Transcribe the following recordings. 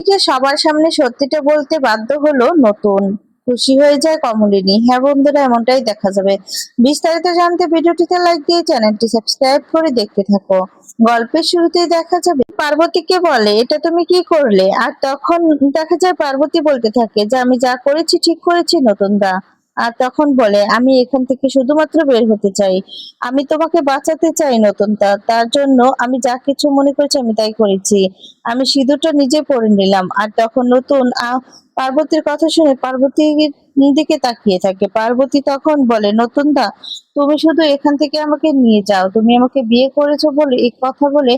এদিকে সবার সামনে সত্যিটা বলতে বাধ্য হলো নতুন। খুশি হয়ে যায় কমলিনী। হ্যাঁ বন্ধুরা, এমনটাই দেখা যাবে। বিস্তারিত জানতে ভিডিওটিতে লাইক দিয়ে চ্যানেলটি সাবস্ক্রাইব করে দেখতে থাকো। গল্পের শুরুতেই দেখা যাবে, পার্বতীকে বলে, এটা তুমি কি করলে? আর তখন দেখা যায় পার্বতী বলতে থাকে যে, আমি যা করেছি ঠিক করেছি নতুন দা তখন বলে আমি এখান থেকে শুধুমাত্র বের হতে চাই। আমি তোমাকে বাঁচাতে চাই নতুন তা। তার জন্য আমি যা কিছু মনে করেছি আমি তাই করেছি। আমি সিঁদুরটা নিজে পরে নিলাম। আর তখন নতুন আহ, পার্বতীর কথা শুনে পার্বতীর দিকে তাকিয়ে থাকে। পার্বতী তখন বলে নতুন দা তুমি শুধু এখান থেকে আমাকে নিয়ে যাও। তুমি আমাকে বিয়ে করেছ বলে এই কথা বলে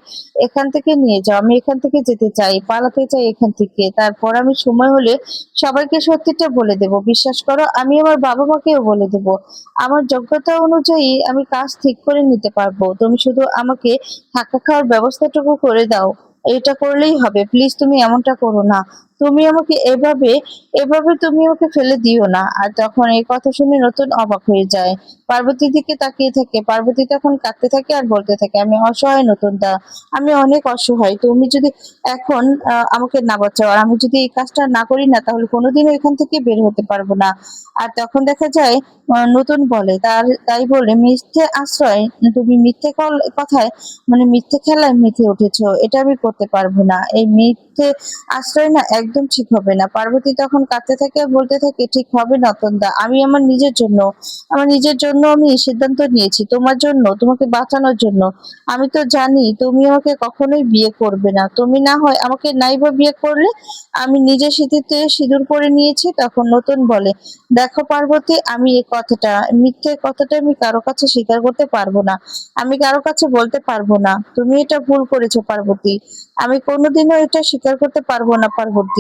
এখান থেকে নিয়ে যাও। আমি এখান থেকে যেতে চাই, পালাতে চাই এখান থেকে। তারপর আমি সময় হলে সবাইকে সত্যিটা বলে দেব। বিশ্বাস করো, আমি আমার বাবা মাকেও বলে দেব। আমার যোগ্যতা অনুযায়ী আমি কাজ ঠিক করে নিতে পারব। তুমি শুধু আমাকে থাকা খাওয়ার ব্যবস্থাটুকু করে দাও। এটা করলেই হবে। প্লিজ, তুমি এমনটা করো না। তুমি আমাকে এভাবে এভাবে তুমি আমাকে ফেলে দিও না। আর তখন এই কথা শুনে নতুন অবাক হয়ে যায়। পার্বতীর দিকে তাকিয়ে থাকে। পার্বতী তখন কাঁদতে থাকে আর বলতে থাকে, আমি অসহায় নতুন দা। আমি অনেক অসহায়। তুমি যদি এখন আমাকে না বাঁচাও, আর আমি যদি এই কাজটা না করি না, তাহলে কোনোদিনও এখান থেকে বের হতে পারব না। আর তখন দেখা যায় নতুন বলে, তার, তাই বলে, মিথ্যে আশ্রয়, তুমি মিথ্যে কথায় মানে মিথ্যে খেলায় মিথে উঠেছো। এটা আমি করতে পারব না। এই মিথ্যে আশ্রয় না একদম ঠিক হবে না। পার্বতী তখন কাঁদতে থাকে বলতে থাকে, ঠিক হবে নতনদা আমি আমার নিজের জন্য, আমার নিজের জন্য আমি এই সিদ্ধান্ত নিয়েছি, তোমার জন্য, তোমাকে বাঁচানোর জন্য। আমি তো জানি তুমি আমাকে কখনোই বিয়ে করবে না। তুমি না হয় আমাকে নাইবা বিয়ে করলে, আমি নিজের স্মৃতিতে সিঁদুর পরে নিয়েছি, তখন নতুন বলে, দেখো পার্বতী, আমি এই কথাটা, মিথ্যে কথাটা আমি কারও কাছে স্বীকার করতে পারব না। আমি কারও কাছে বলতে পারব না। তুমি এটা ভুল করেছ পার্বতী। আমি কোনোদিনও এটা স্বীকার করতে পারব না পার্বতী।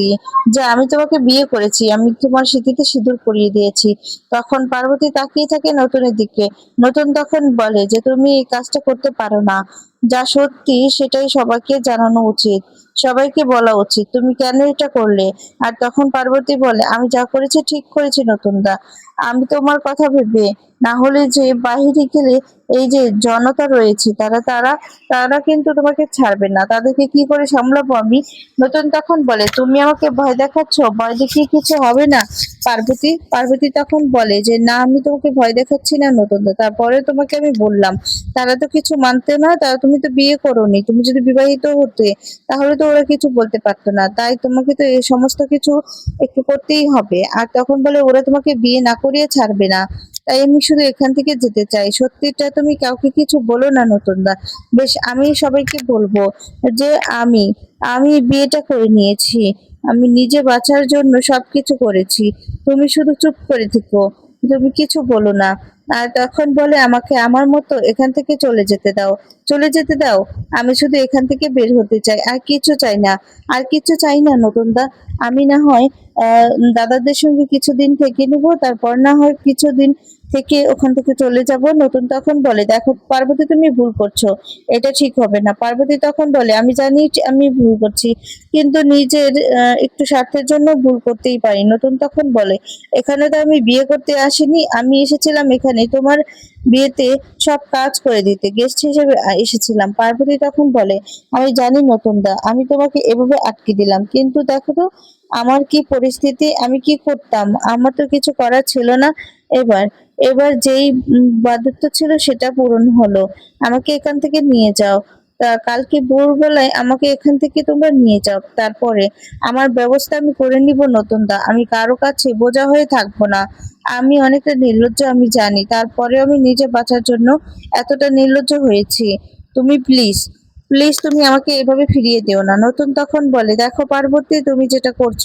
যে আমি তোমাকে বিয়ে করেছি, আমি তোমার স্মৃতিতে সিঁদুর পরিয়ে দিয়েছি। তখন পার্বতী তাকিয়ে থাকে নতুনের দিকে। নতুন তখন বলে যে, তুমি এই কাজটা করতে পারো না। যা সত্যি, সেটাই সবাইকে জানানো উচিত। সবাইকে বলা উচিত, তুমি কেন এটা করলে? আর তখন পার্বতী বলে, আমি যা করেছি, ঠিক করেছি নতুনদা। আমি তোমার কথা ভেবে, না হলে যে বাহিরে গেলে এই যে জনতা রয়েছে, তারা তারা তারা কিন্তু তোমাকে ছাড়বে না। তাদেরকে কি করে সামলাবো আমি? নতুন তখন বলে, তুমি আমাকে ভয় দেখাচ্ছ? ভয় দেখিয়ে কিছু হবে না? পার্বতী পার্বতী তখন বলে যে, না, আমি তোমাকে ভয় দেখাচ্ছি না নতুন তারপরে তোমাকে আমি বললাম, তারা তো কিছু মানতে না, তারা তুমি তো বিয়ে করোনি। তুমি যদি বিবাহিত হতে, তাহলে তো ওরা কিছু বলতে পারতো না। তাই তোমাকে তো এই সমস্ত কিছু একটু করতেই হবে। আর তখন বলে, ওরা তোমাকে বিয়ে না করিয়ে ছাড়বে না। তাই আমি শুধু এখান থেকে যেতে চাই। সত্যিটা তুমি কাউকে কিছু বলো না নতুন দা বেশ, আমি সবাইকে বলব যে আমি আমি বিয়েটা করে নিয়েছি। আমি নিজে বাঁচার জন্য সবকিছু করেছি। তুমি শুধু চুপ করে থেকো। তুমি কিছু বলো না। আর তখন বলে, আমাকে আমার মতো এখান থেকে চলে যেতে দাও। চলে যেতে দাও। আমি শুধু এখান থেকে বের হতে চাই। আর কিছু চাই না। আর কিছু চাই না নতুন দা আমি না হয় দাদাদের সঙ্গে কিছুদিন থেকে নেব, তারপর না হয় কিছুদিন থেকে ওখান থেকে চলে যাব। নতুন তখন বলে, দেখো, পার্বতী, তুমি ভুল করছ। এটা ঠিক হবে না। পার্বতী তখন বলে, আমি জানি আমি ভুল করছি, কিন্তু নিজের একটু স্বার্থের জন্য ভুল করতেই পারি। নতুন তখন বলে, এখানে তো আমি বিয়ে করতে আসিনি, আমি এসেছিলাম এখানে তোমার বিয়েতে সব কাজ করে দিতে গেস্ট হিসেবে এসেছিলাম। পার্বতী তখন বলে, আমি জানি নতুন দা আমি তোমাকে এভাবে আটকে দিলাম, কিন্তু দেখো তো আমার কি পরিস্থিতি, আমি কি করতাম? আমার তো কিছু করার ছিল না। এবার এবার যেই বাধ্যত্ব ছিল সেটা পূরণ হলো। আমাকে এখান থেকে নিয়ে যাও। তা কালকে ভোরবেলায় আমাকে এখান থেকে তোমরা নিয়ে যাও। তারপরে আমার ব্যবস্থা আমি করে নিব নতুন দা আমি কারও কাছে বোঝা হয়ে থাকব না। আমি অনেকটা নির্লজ্জ, আমি জানি। তারপরে আমি নিজে বাঁচার জন্য এতটা নির্লজ্জ হয়েছি। তুমি প্লিজ প্লিজ তুমি আমাকে এভাবে ফিরিয়ে দিও না। নতুন তখন বলে, দেখো পার্বতী, তুমি যেটা করছ,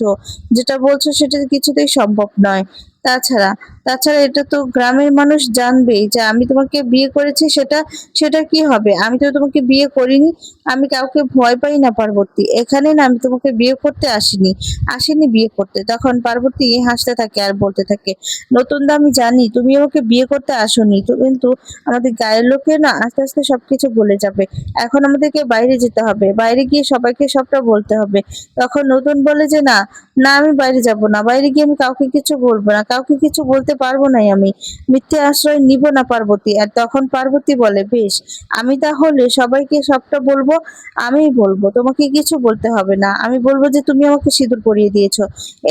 যেটা বলছো সেটা কিছুতেই সম্ভব নয়। তাছাড়া তাছাড়া এটা তো গ্রামের মানুষ জানবেই যে আমি তোমাকে বিয়ে করেছি সেটা সেটা কি হবে? আমি তো তোমাকে বিয়ে করিনি, আমি কাউকে ভয় পাই না পার্বতী। এখানে না আমি তোমাকে বিয়ে করতে আসিনি আসিনি বিয়ে করতে। তখন পার্বতী হাসতে থাকে আর বলতে থাকে, নতুন আমি জানি, তুমি আমাকে বিয়ে করতে আসোনি, তো কিন্তু আমাদের গায়ের লোকে না আস্তে আস্তে সবকিছু বলে যাবে। এখন আমাদেরকে বাইরে যেতে হবে, বাইরে গিয়ে সবাইকে সবটা বলতে হবে। তখন নতুন বলে যে না না আমি বাইরে যাব না, বাইরে গিয়ে আমি কাউকে কিছু বলব না কাউকে কিছু বলতে পারব না আমি। মিথ্যে আশ্রয় নিব না পার্বতী। আর তখন পার্বতী বলে, বেশ, আমি তাহলে সবাইকে সবটা বলব, আমিই বলব। তোমাকে কিছু বলতে হবে না। আমি বলব যে তুমি আমাকে সিঁদুর পরিয়ে দিয়েছ।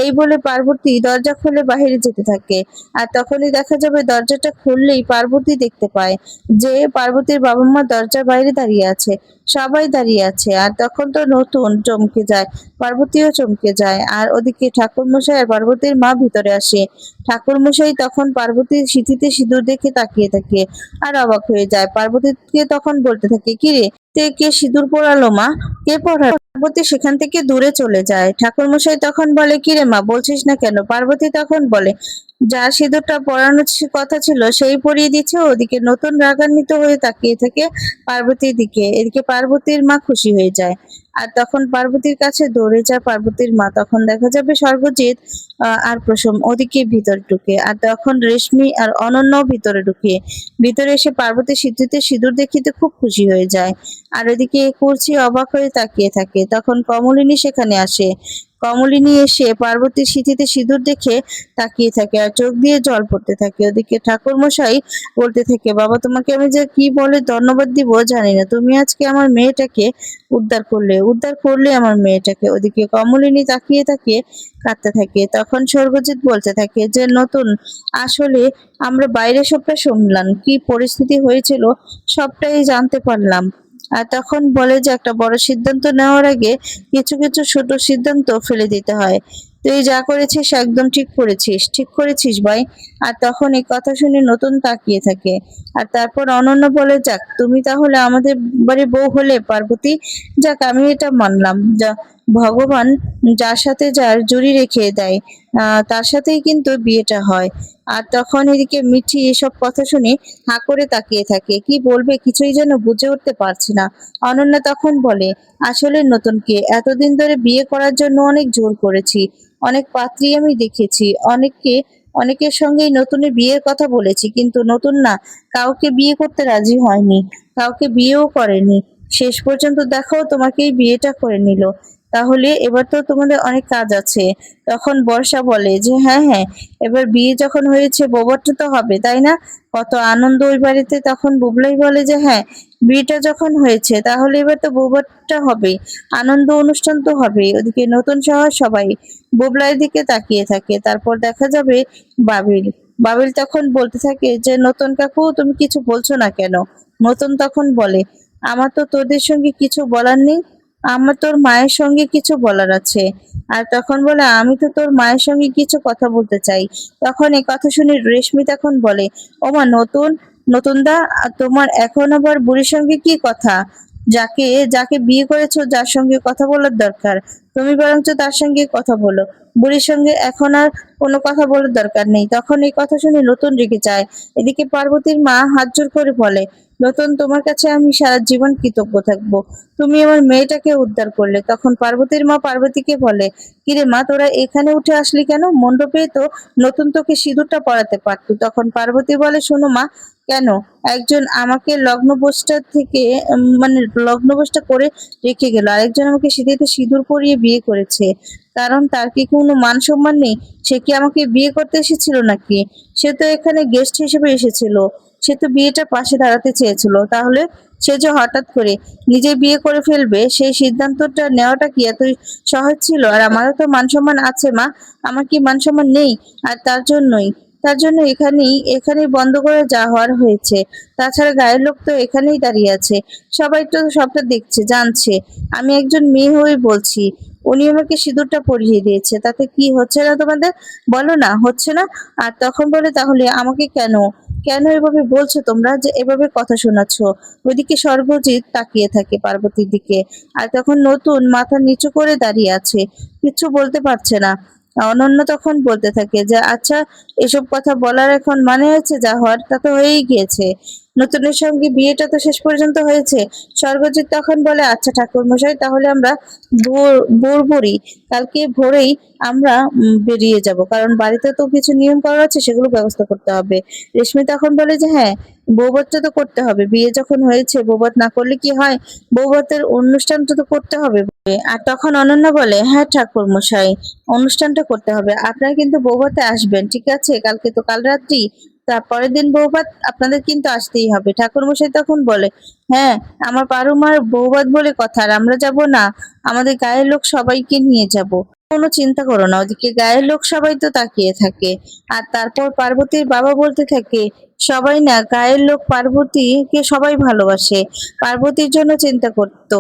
এই বলে পার্বতী দরজা খুলে বাইরে যেতে থাকে। আর তখনই দেখা যাবে দরজাটা খুললেই পার্বতী দেখতে পায় যে পার্বতীর বাবা মা দরজার বাইরে দাঁড়িয়ে আছে। সবাই দাঁড়িয়ে আছে। আর তখন তো নতুন চমকে যায়, পার্বতীও চমকে যায়। আর ওদিকে ঠাকুরমশাই আর পার্বতীর মা ভিতরে আসে। ঠাকুরমশাই তখন পার্বতীর সিঁথিতে সিঁদুর দেখে তাকিয়ে থাকে আর অবাক হয়ে যায়। পার্বতীকে তখন বলতে থাকে, কিরে, তে কে সিঁদুর পড়ালো মা? কে পড়ালো পার্বতী সেখান থেকে দূরে চলে যায়। ঠাকুরমশাই তখন বলে, কি রে মা, বলছিস না কেন? পার্বতী তখন বলে, যা সিঁদুরটা পরানোর কথা ছিল সেই পরিয়ে দিচ্ছে ওদিকে নতুন রাগান্বিত হয়ে তাকিয়ে থাকে পার্বতীর দিকে। এদিকে পার্বতীর মা খুশি হয়ে যায়। আর তখন পার্বতীর কাছে দৌড়ে যায় পার্বতীর মা। তখন দেখা যাবে স্বর্গজিৎ আর প্রসম ওদিকে ভিতরে ঢুকে। আর তখন রেশমি আর অনন্য ভিতরে ঢুকে। ভিতরে এসে পার্বতী সিদ্ধিতে সিঁদুর দেখিতে খুব খুশি হয়ে যায়। আর ওদিকে কুর্চি অবাক হয়ে তাকিয়ে থাকে। তখন কমলিনী সেখানে আসে। কমলিনী এসে পার্বতীর সিঁথিতে সিঁদুর দেখে তাকিয়ে থাকে আর চোখ দিয়ে জল পড়তে থাকে। ওদিকে ঠাকুর মশাই বলতে থাকে, বাবা, তোমাকে আমি যে কি বলে ধন্যবাদ দিব জানি না। তুমি আজকে আমার মেয়েটাকে উদ্ধার করলে উদ্ধার করলে আমার মেয়েটাকে। ওদিকে কমলিনী তাকিয়ে তাকিয়ে কাঁদতে থাকে। তখন স্বর্গজিৎ বলতে থাকে, যে নতুন, আসলে আমরা বাইরে সবটা শুনলাম। কি পরিস্থিতি হয়েছিল সবটাই জানতে পারলাম। তখন বলে যে একটা বড় সিদ্ধান্ত নেওয়ার আগে কিছু কিছু ছোট সিদ্ধান্ত ফেলে দিতে হয়। তুই যা করেছিস একদম ঠিক করেছিস ঠিক করেছিস ভাই। আর তখন এই কথা শুনে নতুন তাকিয়ে থাকে। আর তারপর অনন্য বলে, যাক, তুমি তাহলে আমাদের বাড়ি বউ হলে পার্বতী। যাক, আমি এটা মানলাম। যা ভগবান যার সাথে যার জুড়ি রেখে দেয় তার সাথেই কিন্তু বিয়েটা হয়। আর তখন এদিকে মিঠি এসব কথা শুনে হা করে তাকিয়ে থাকে। কি বলবে কিছুই যেন বুঝে উঠতে পারছে না। অনন্যা তখন বলে, আসলে নতুনকে এতদিন ধরে বিয়ে করার জন্য অনেক জোর করেছি, অনেক পাত্রী আমি দেখেছি, অনেককে, অনেকের সঙ্গেই নতুনের বিয়ের কথা বলেছি, কিন্তু নতুন না, কাউকে বিয়ে করতে রাজি হয়নি, কাউকে বিয়েও করেনি। শেষ পর্যন্ত দেখাও তোমাকেই বিয়েটা করে নিল। তাহলে এবার তো তোমাদের অনেক কাজ আছে। তখন বর্ষা বলে যে হ্যাঁ হ্যাঁ এবার বিয়ে যখন হয়েছে, বৌবারটা তো হবে, তাই না? কত আনন্দ ওই বাড়িতে। তখন বুবলাই বলে যে হ্যাঁ বিয়েটা যখন হয়েছে, তাহলে এবার তো বৌবারটা হবে, আনন্দ অনুষ্ঠান তো হবে, ওদিকে নতুন শহর সবাই। বুবলাইয়ের দিকে তাকিয়ে থাকে। তারপর দেখা যাবে বাবিল। বাবিল তখন বলতে থাকে যে, নতুন কাকু, তুমি কিছু বলছো না কেন? নতুন তখন বলে, আমার তো তোদের সঙ্গে কিছু বলার নেই আমার তোর মায়ের সঙ্গে কিছু বলার আছে। আর তখন বলে, আমি তো তোর মায়ের সঙ্গে কিছু কথা বলতে চাই। তখন এই কথা শুনে রেশমি তখন বলে ওমা নতুন নতুন দা তোমার এখন আবার বুড়ির সঙ্গে কি কথা? যাকে যাকে বিয়ে করেছ, যার সঙ্গে কথা বলার দরকার। তুমি বরঞ্চ তার সঙ্গে কথা বলো। বুড়ির সঙ্গে এখন আর কোনো কথা বলার দরকার নেই। তখন এই কথা শুনে নতুন রেগে যায়। এদিকে পার্বতীর মা হাত জোর করে বলে নতুন তোমার কাছে আমি সারা জীবন কৃতজ্ঞ থাকব। তুমি আমার মেয়েটাকে উদ্ধার করলে, তখন পার্বতীর মা পার্বতীকে বলে, কিরে মা, তোরা এখানে উঠে আসলি কেন? মণ্ডপে তো নতুন তোকে সিঁদুরটা পরাতে পারতো। তখন পার্বতী বলে, শোনো মা, কেন? একজন আমাকে লগ্ন লগ্নবোসটা থেকে মানে লগ্নবোসটা করে রেখে গেল। আরেকজন আমাকে সিঁথিতে সিঁদুর পরিয়ে বিয়ে করেছে। কারণ তার কি কোনো মান সম্মান নেই? সে কি আমাকে বিয়ে করতে এসেছিল নাকি? সে তো এখানে গেস্ট হিসেবে এসেছিল। সে তো বিয়েটা পাশে দাঁড়াতে চেয়েছিল। তাহলে সে যে হঠাৎ করে নিজে বিয়ে করে ফেলবে, সেই সিদ্ধান্তটা নেওয়াটা কি এত সহজ ছিল? আর আমারও তো মান সম্মান আছে, মা। আমার কি মান সম্মান নেই? আর তার জন্যই, তার জন্য এখানেই এখানেই বন্ধ করে যা হওয়ার হয়েছে। তাছাড়া গায়ের লোক তো এখানেই দাঁড়িয়ে আছে। সবাই তো সবটা দেখছে, জানছে। আমি একজন মেয়ে হয়ে বলছি, উনি আমাকে সিঁদুরটা পরিয়ে দিয়েছে। তাতে কি হচ্ছে না তোমাদের? বলো না, হচ্ছে না? আর তখন বলে, তাহলে আমাকে কেন কেন এভাবে বলছো তোমরা যে এভাবে কথা শোনাচ্ছ? ওইদিকে সর্বজিৎ তাকিয়ে থাকে পার্বতীর দিকে আর তখন নতুন মাথা নিচু করে দাঁড়িয়ে আছে। কিচ্ছু বলতে পারছে না। অনন্য তখন বলতে থাকে যে আচ্ছা এসব কথা বলার এখন মানে হয়েছে যা হওয়ার তা তো হয়েই গিয়েছে। নতুনের সঙ্গে বিয়েটা তো শেষ পর্যন্ত হয়েছে। স্বর্গজিৎ তখন বলে আচ্ছা ঠাকুর মশাই তাহলে আমরা ভোর ভোর ভোরই কালকে ভোরেই আমরা বেরিয়ে যাব। কারণ বাড়িতে তো কিছু নিয়ম করা আছে, সেগুলো ব্যবস্থা করতে হবে। রেশমি তখন বলে যে হ্যাঁ বৌভাতটা তো করতে হবে। বিয়ে যখন হয়েছে বৌভাত না করলে কি হয়? বৌভাতের অনুষ্ঠানটা তো করতে হবে। আর তখন অনন্য বলে হ্যাঁ ঠাকুর মশাই অনুষ্ঠানটা করতে হবে। আপনারা কিন্তু বৌভাতে আসবেন, ঠিক আছে? কালকে তো কাল রাত্রি তারপরের দিন বৌভাত আপনাদের কিন্তু আসতেই হবে। ঠাকুর মশাই তখন বলে হ্যাঁ আমার পারুমার বৌভাত বলে কথা, আর আমরা যাব না, আমাদের গায়ের লোক সবাইকে নিয়ে যাব। কোনো চিন্তা করো না, ওদিকে গায়ের লোক সবাই তো তাকিয়ে থাকে। আর তারপর পার্বতীর বাবা বলতে থাকে, সবাই না গায়ের লোক পার্বতীকে সবাই ভালোবাসে। পার্বতীর জন্য চিন্তা করতো,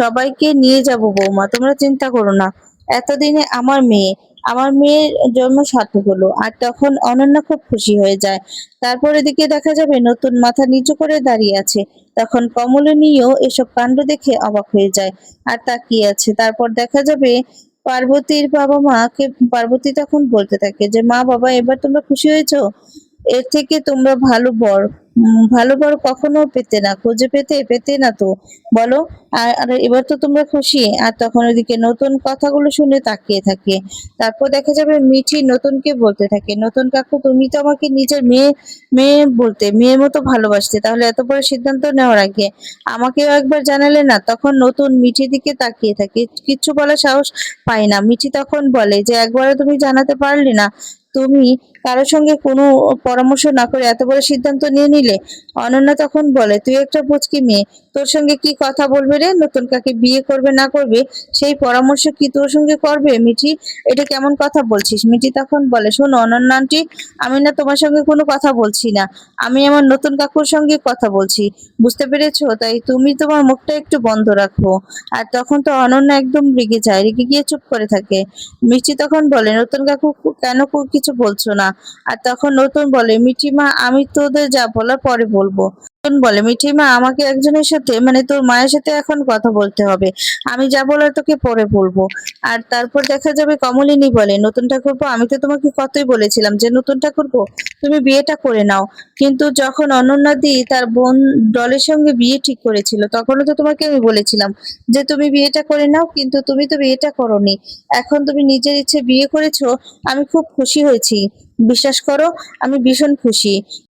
সবাইকে নিয়ে যাব বৌমা, তোমরা চিন্তা করো না। এতদিনে আমার মেয়ে আমার মেয়ের জন্ম সার্থক হলো আর তখন অনন্যা খুব খুশি হয়ে যায়। তারপরে এদিকে দেখা যাবে নতুন মাথা নিচু করে দাঁড়িয়ে আছে। তখন কমলিনীও এসব কাণ্ড দেখে অবাক হয়ে যায়। আর তাকিয়ে আছে? তারপর দেখা যাবে পার্বতীর বাবা মাকে পার্বতী তখন বলতে থাকে যে, মা, বাবা, এবার তোমরা খুশি হয়েছো? এর থেকে তোমরা ভালো বর। ভালো বর কখনো পেতে না, খুঁজে পেতে পেতে না তো। বলো, আর এবার তো তোমরা খুশি। আর তখন ওদিকে নতুন কথাগুলো শুনে তাকিয়ে থাকে। তারপর দেখা যাবে মিঠি নতুনকে বলতে থাকে। নতুন কাকু, তুমি তো আমাকে নিজের মেয়ে মেয়ে বলতে, মেয়ের মতো ভালোবাসতে। তাহলে এত বড় সিদ্ধান্ত নেওয়ার আগে আমাকেও একবার জানালে না? তখন নতুন মিঠি দিকে তাকিয়ে থাকে। কিচ্ছু বলার সাহস পায় না। মিঠি তখন বলে যে, একবারও তুমি জানাতে পারলে না। তুমি কারোর সঙ্গে কোনো পরামর্শ না করে এত বড় সিদ্ধান্ত নিয়ে নিলে? অনন্যা তখন বলে, তুই একটা পুচকি মেয়ে তোর সঙ্গে কি কথা বলবে রে? নতুন কাকে বিয়ে করবে, না করবে? সেই পরামর্শ কি তোর সঙ্গে করবে, মিঠি? এটা কেমন কথা বলছিস? মিঠি তখন বলে, শোনো, অনন্যা আন্টি, আমি না তোমার সঙ্গে কোনো কথা বলছি না। আমি আমার নতুন কাকুর সঙ্গে কথা বলছি। বুঝতে পেরেছ? তাই তুমি তোমার মুখটা একটু বন্ধ রাখো। আর তখন তো অনন্যা একদম রেগে যায়, রেগে গিয়ে চুপ করে থাকে। মিষ্টি তখন বলে, নতুন কাকু কেন কিছু বলছো না? আর তখন নতুন বলে মিঠি মা আমি তোদের যা বলার পরে বলব। বলে মিঠিমা আমাকে একজনের সাথে মানে তোর মায়ের সাথে এখন কথা বলতে হবে। আমি যা বলার তোকে পরে বলব। আর তারপর দেখা যাবে কমলিনী বলে, নতুন ঠাকুরপো, আমি তো তোমাকে কতই বলেছিলাম যে নতুন ঠাকুরপো, তুমি বিয়েটা করে নাও। কিন্তু যখন অনন্যা দি তার বোন দলের সঙ্গে বিয়ে ঠিক করেছিল, তখনও তো তোমাকে আমি বলেছিলাম যে তুমি বিয়েটা করে নাও, কিন্তু তুমি তো বিয়েটা করোনি। এখন তুমি নিজের ইচ্ছে বিয়ে করেছ, আমি খুব খুশি হয়েছি। বিশ্বাস করো, আমি ভীষণ খুশি।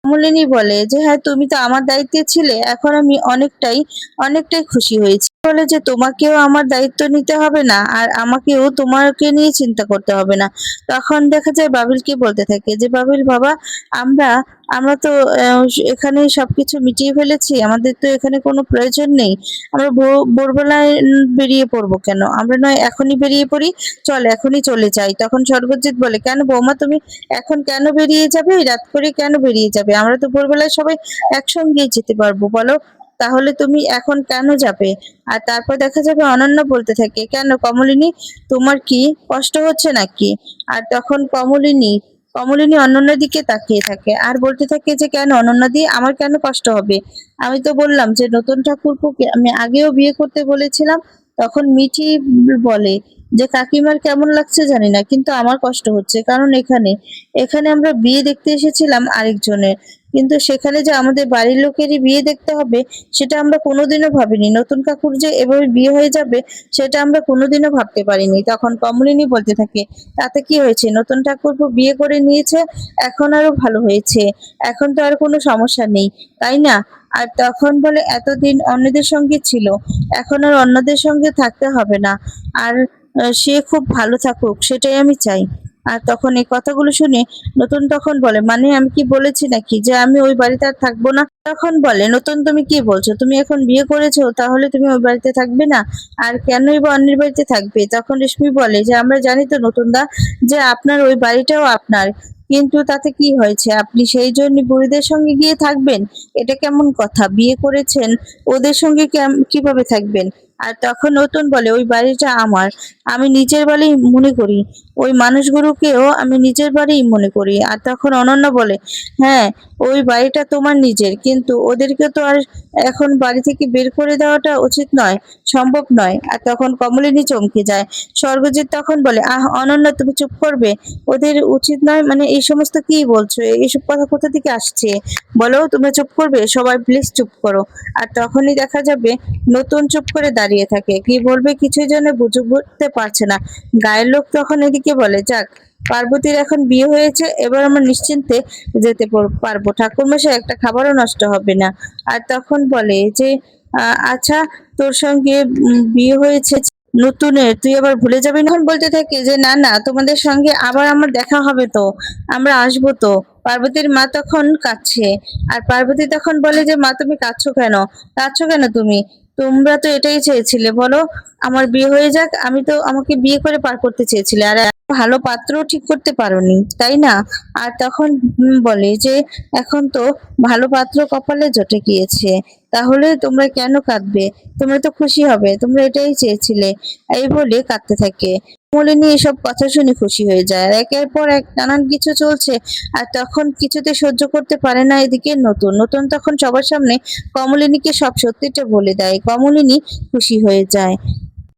কমলিনী বলে যে হ্যাঁ তুমি তো আমার দায়িত্বে ছিলে। এখন আমি অনেকটাই অনেকটাই খুশি হয়েছি। বলে যে তোমাকেও আমার দায়িত্ব নিতে হবে না, আর আমাকেও তোমাকে নিয়ে চিন্তা করতে হবে না। তখন দেখা যায় বাবিলকে বলতে থাকে? যে বাবিল, বাবা, আমরা আমরা তো এখানে সবকিছু মিটিয়ে ফেলেছি, আমাদের তো এখানে কোনো প্রয়োজন নেই। আমরা ভোরবেলায় বেরিয়ে পড়ব কেন? আমরা নয়, এখনই বেরিয়ে পড়ি, চল এখনই চলে যাই। তখন স্বর্গজিৎ বলে, কেন বৌমা, তুমি এখন কেন বেরিয়ে যাবে? রাত করে কেন বেরিয়ে যাবে? আমরা তো ভোরবেলায় সবাই একসঙ্গেই যেতে পারব, বলো। তাহলে তুমি এখন কেন যাবে? আর তারপর দেখা যাবে অনন্য বলতে থাকে, কেন কমলিনী, তোমার কি কষ্ট হচ্ছে নাকি? আর তখন কমলিনী কমলিনী অনন্যার দিকে তাকিয়ে থাকে আর বলতে থাকে যে, কেন অনন্যাদি, আমার কেন কষ্ট হবে? আমি তো বললাম যে, নতুন ঠাকুরপুকে আমি আগেও বিয়ে করতে বলেছিলাম। তখন মিঠি বলে যে কাকিমার কেমন লাগছে জানি না, কিন্তু আমার কষ্ট হচ্ছে। কারণ এখানে এখানে আমরা বিয়ে দেখতে এসেছিলাম আরেকজনের। কিন্তু সেখানে যে আমাদের বাড়ির লোকেরই বিয়ে দেখতে হবে, সেটা আমরা কোনোদিনও ভাবিনি। নতুন কাকুর যে এভাবে বিয়ে হয়ে যাবে, সেটা আমরা কোনোদিনও ভাবতে পারিনি। তখন কমলিনী বলতে থাকে, তাতে কি হয়েছে? নতুন ঠাকুর বিয়ে করে নিয়েছে, এখন আরও ভালো হয়েছে। এখন তো আর কোনো সমস্যা নেই, তাই না? আর তখন বলে, এতদিন অন্যদের সঙ্গে ছিল, এখন আর অন্যদের সঙ্গে থাকতে হবে না। আর সে খুব ভালো থাকুক, সেটাই আমি চাই। আর তখন এই কথাগুলো শুনে নতুন তখন বলে মানে আমি কি বলেছি নাকি যে আমি ওই বাড়িতে আর থাকব না? তখন বলে, নতুন তুমি কি বলছো? তুমি এখন বিয়ে করেছ, তাহলে তুমি ওই বাড়িতে থাকবে না? আর কেনই বা অন্যের বাড়িতে থাকবে? তখন রেশমি বলে, যে আমরা জানি তো নতুন দা, যে আপনার ওই বাড়িটাও আপনার, কিন্তু তাতে কি হয়েছে? আপনি সেই জন্য বুড়িদের সঙ্গে গিয়ে থাকবেন? এটা কেমন কথা? বিয়ে করেছেন, ওদের সঙ্গে কীভাবে থাকবেন? আর তখন নতুন বলে ওই বাড়িটা আমার। আমি নিজের বলেই মনে করি। ওই মানুষগুলোকেও আমি নিজের বাড়িই মনে করি। আর তখন অনন্য বলে হ্যাঁ ওই বাড়িটা তোমার নিজের, কিন্তু ওদেরকে তো আর এখন বাড়ি থেকে বের করে দেওয়াটা উচিত নয়, সম্ভব নয়। আর তখন কমলিনী চমকে যায়। স্বর্গজিৎ তখন বলে, আহ, অনন্য, তুমি চুপ করবে? ওদের উচিত নয়? মানে এই সমস্ত কি বলছো? এইসব কথা কোথা থেকে আসছে? বলো, তোমরা চুপ করবে? সবাই প্লিজ চুপ করো। আর তখনই দেখা যাবে, নতুন চুপ করে দাঁড়িয়ে থাকে। কি বলবে কিছুই জন্য বুঝে উঠতে পারছে না। গায়ের লোক তখন এদিকে বলে? যাক, পার্বতীর এখন বিয়ে হয়েছে, এবার আমরা নিশ্চিন্তে যেতে পার- পারব। ঠাকুরমশাই, একটা খাবারও নষ্ট হবে না। আর তখন বলে যে আচ্ছা তোর সঙ্গে বিয়ে হয়েছে, নতুনের, তুই আবার ভুলে যাবি না? বলতে থাকে যে, না না, তোমাদের সঙ্গে আবার আমার দেখা হবে তো, আমরা আসব তো। পার্বতীর মা তখন কাঁদছে। আর পার্বতী তখন বলে যে, মা, তুমি কাঁদছো কেন? কাঁদছো কেন তুমি? তোমরা তো এটাই চেয়েছিলে, বলো। আমার বিয়ে হয়ে যাক, আমি তো আমাকে বিয়ে করে পার করতে চেয়েছিলে। আর ভালো পাত্র ঠিক করতে পারোনি, তাই না? আর তখন বলে যে, এখন তো ভালো পাত্র কপালে জটে গিয়েছে, তাহলে তোমরা কেন কাঁদবে? তোমরা তো খুশি হবে, তোমরা এটাই চেয়েছিলে। এই বলে কাঁদতে থাকে। কমলিনী এসব কথা শুনে খুশি হয়ে যায়। একের পর এক নানান কিছু চলছে, আর তখন কিছুতে সহ্য করতে পারে না এদিকে নতুন। নতুন তখন সবার সামনে কমলিনীকে সব সত্যিটা বলে দেয়। কমলিনী খুশি হয়ে যায়।